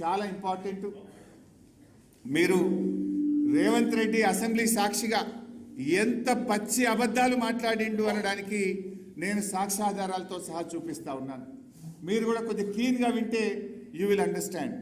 చాలా ఇంపార్టెంట్. మీరు రేవంత్ రెడ్డి అసెంబ్లీ సాక్షిగా ఎంత పచ్చి అబద్ధాలు మాట్లాడిండు అనడానికి నేను సాక్ష్యాధారాలతో సహా చూపిస్తా ఉన్నాను. మీరు కూడా కొద్దిగా క్లీన్గా వింటే యూ విల్ అండర్స్టాండ్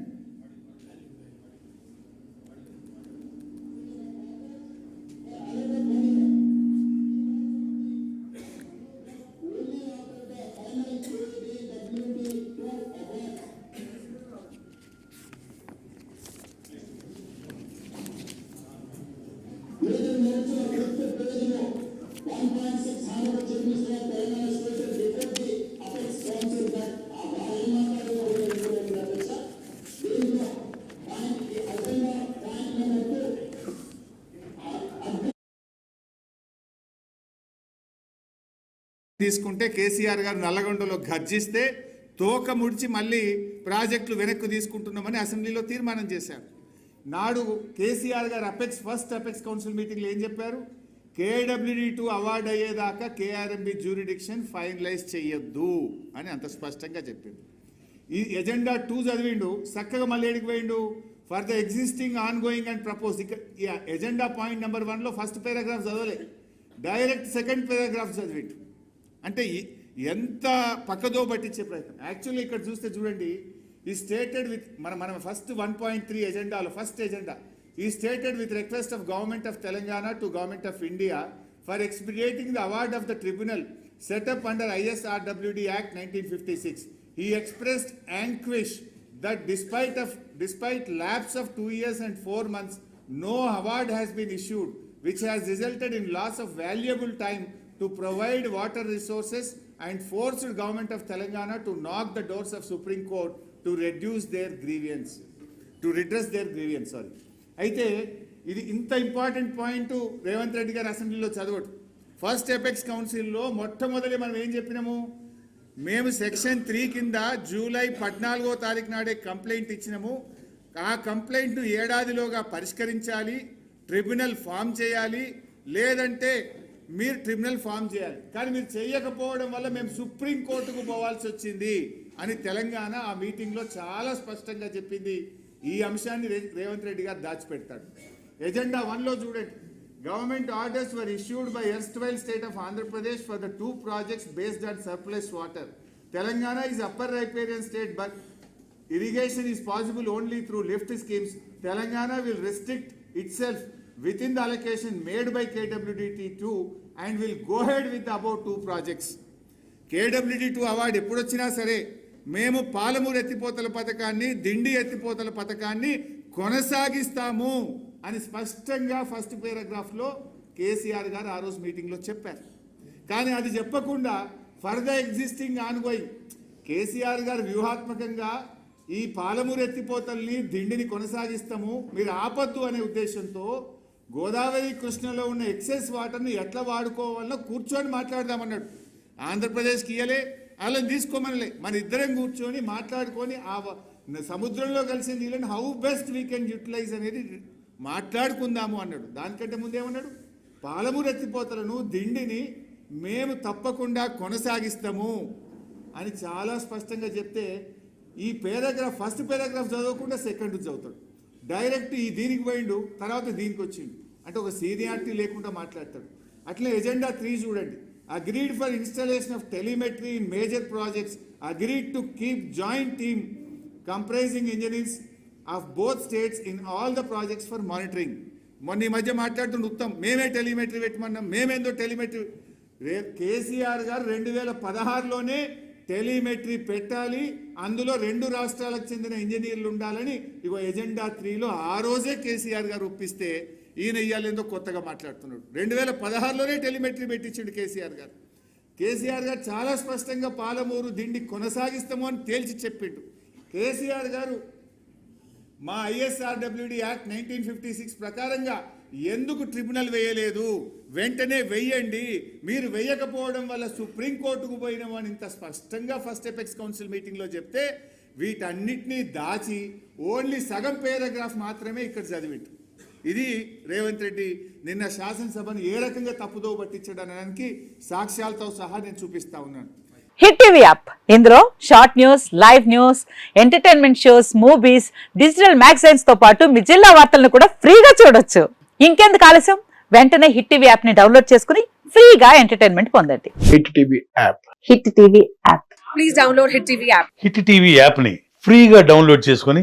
తీసుకుంటే కేసీఆర్ గారు నల్లగొండలో గర్జిస్తే తోక ముడిచి మళ్ళీ ప్రాజెక్టులు వెనక్కి తీసుకుంటున్నామని అసెంబ్లీలో తీర్మానం చేశారు. నాడు కేసీఆర్ గారు అపెక్స్ ఫస్ట్ అపెక్స్ కౌన్సిల్ మీటింగ్లో ఏం చెప్పారు? కేడబ్ల్యూడి టూ అవార్డు అయ్యేదాకా కేఆర్ఎంబి జ్యూరిడిక్షన్ ఫైనలైజ్ చేయొద్దు అని అంత స్పష్టంగా చెప్పింది. ఈ ఎజెండా టూ చదివిండు చక్కగా మళ్ళీ ఏడికి పోయిండు? For the existing ongoing and propose ఇక ఎజెండా పాయింట్ నెంబర్ వన్లో ఫస్ట్ పారాగ్రాఫ్ చదవలే. డైరెక్ట్ సెకండ్ పారాగ్రాఫ్ చదివిండు. అంటే ఎంత పక్కదో పట్టించే ప్రయత్నం. యాక్చువల్లీ ఇక్కడ చూస్తే చూడండి ఈ స్టేటెడ్ విత్ మన మనం first one point three ఎజెండాలో first agenda He stated with request of Government of Telangana to Government of India for expediting the award of the tribunal set up under ISRWD Act 1956. He expressed anguish that despite, of, despite lapse of two years and four months, no award has been issued, which has resulted in loss of valuable time to provide water resources and forced government of Telangana to knock the doors of Supreme Court to reduce their grievance, to redress their grievance, sorry. అయితే ఇది ఇంత important point Revanth Reddy గారు అసెంబ్లీలో చదవడు. First apex కౌన్సిల్లో మొట్టమొదటి మనం ఏం చెప్పినాము? మేము సెక్షన్ త్రీ కింద జూలై పద్నాలుగో తారీఖు నాడే కంప్లైంట్ ఇచ్చినాము. ఆ కంప్లైంట్ను ఏడాదిలోగా పరిష్కరించాలి ట్రిబ్యునల్ ఫామ్ చేయాలి లేదంటే మీరు ట్రిబ్యునల్ ఫామ్ చేయాలి. కానీ మీరు చేయకపోవడం వల్ల మేము సుప్రీం కోర్టుకు పోవాల్సి వచ్చింది అని తెలంగాణ ఆ మీటింగ్లో చాలా స్పష్టంగా చెప్పింది. ఈ అంశాన్ని రేవంత్ రెడ్డి గారు దాచిపెడతాడు. ఎజెండా వన్లో చూడండి. Government orders were issued by ఎస్ట్ state of Andhra Pradesh for the two projects based on surplus water Telangana is upper riparian state but irrigation is possible only through lift schemes Telangana will restrict it self with in the allocation made by కేడబ్ల్యూడిటీ two and will go head with about two projects KWD two award ఎప్పుడొచ్చినా సరే మేము పాలమూరు ఎత్తిపోతల పథకాన్ని దిండి ఎత్తిపోతల పథకాన్ని కొనసాగిస్తాము అని స్పష్టంగా ఫస్ట్ పేరాగ్రాఫ్లో కేసీఆర్ గారు ఆ రోజు మీటింగ్లో చెప్పారు. కానీ అది చెప్పకుండా ఫర్దర్ ఎగ్జిస్టింగ్ ఆన్గోయింగ్ కేసీఆర్ గారు వ్యూహాత్మకంగా ఈ పాలమూరు ఎత్తిపోతల్ని దిండిని కొనసాగిస్తాము మీరు ఆపద్దు అనే ఉద్దేశంతో గోదావరి కృష్ణలో ఉన్న ఎక్సెస్ వాటర్ని ఎట్లా వాడుకోవాలో కూర్చొని మాట్లాడదామన్నాడు. ఆంధ్రప్రదేశ్కి ఇయ్యలే వాళ్ళని తీసుకోమనలే. మన ఇద్దరం కూర్చొని మాట్లాడుకొని ఆ సముద్రంలో కలిసిన నీళ్ళని how best we can utilize అనేది మాట్లాడుకుందాము అన్నాడు. దానికంటే ముందేమన్నాడు? పాలమూరు ఎత్తిపోతలను దిండిని మేము తప్పకుండా కొనసాగిస్తాము అని చాలా స్పష్టంగా చెప్తే ఈ పేరాగ్రాఫ్ ఫస్ట్ పేరాగ్రాఫ్ చదవకుండా సెకండ్ చదువుతాడు. డైరెక్ట్ ఈ దీనికి పోయిండు తర్వాత దీనికి వచ్చిండు అంటే ఒక సీనియారిటీ లేకుండా మాట్లాడతాడు. అట్లే ఎజెండా త్రీ చూడండి. Agreed for installation of telemetry in major projects agreed to keep joint team comprising engineers of both states in all the projects for monitoring మొన్న ఈ మధ్య మాట్లాడుతున్న ఉత్తమ్ మేమే టెలిమెట్రీ పెట్టమన్నాం మేమేందో టెలిమెట్రీ రే కేసీఆర్ గారు రెండు వేల పదహారులోనే టెలిమెట్రీ పెట్టాలి అందులో రెండు రాష్ట్రాలకు చెందిన ఇంజనీర్లు ఉండాలని ఇగో ఎజెండా త్రీలో ఆ రోజే కేసీఆర్ గారు ఒప్పిస్తే ఈయన ఇయ్యాలేందో కొత్తగా మాట్లాడుతున్నాడు? రెండు వేల పదహారులోనే టెలిమెట్రీ పెట్టించిండు కేసీఆర్ గారు. కేసీఆర్ గారు చాలా స్పష్టంగా పాలమూరు దిండి కొనసాగిస్తాము అని తేల్చి చెప్పిండు. కేసీఆర్ గారు మా ISRWD act nineteen fifty six ప్రకారంగా ఎందుకు ట్రిబ్యునల్ వేయలేదు? వెంటనే వెయ్యండి మీరు వేయకపోవడం వల్ల సుప్రీంకోర్టుకు పోయినామని ఇంత స్పష్టంగా ఫస్ట్ ఎపెక్స్ కౌన్సిల్ మీటింగ్లో చెప్తే వీటన్నిటినీ దాచి ఓన్లీ సగం పేరాగ్రాఫ్ మాత్రమే ఇక్కడ చదివింటు ఇది రేవంత్ రెడ్డి నిన్న శాసనసభను ఏ రకంగా తప్పుదో పట్టించడానికి సాక్ష్యాలతో సహా నేను చూపిస్తా ఉన్నాను. Hit TV app. ఇందులో short news live news entertainment shows movies digital మ్యాగజైన్స్తో పాటు మీ జిల్లా వార్తలను కూడా ఫ్రీగా చూడొచ్చు. ఇంకెందుకు ఆలస్యం? వెంటనే హిట్ టీవీ యాప్ని డౌన్లోడ్ చేసుకుని ఫ్రీగా ఎంటర్టైన్మెంట్ పొందండి. Hit TV app. Hit TV app. Please download Hit TV app. Hit TV యాప్ని ఫ్రీగా డౌన్లోడ్ చేసుకొని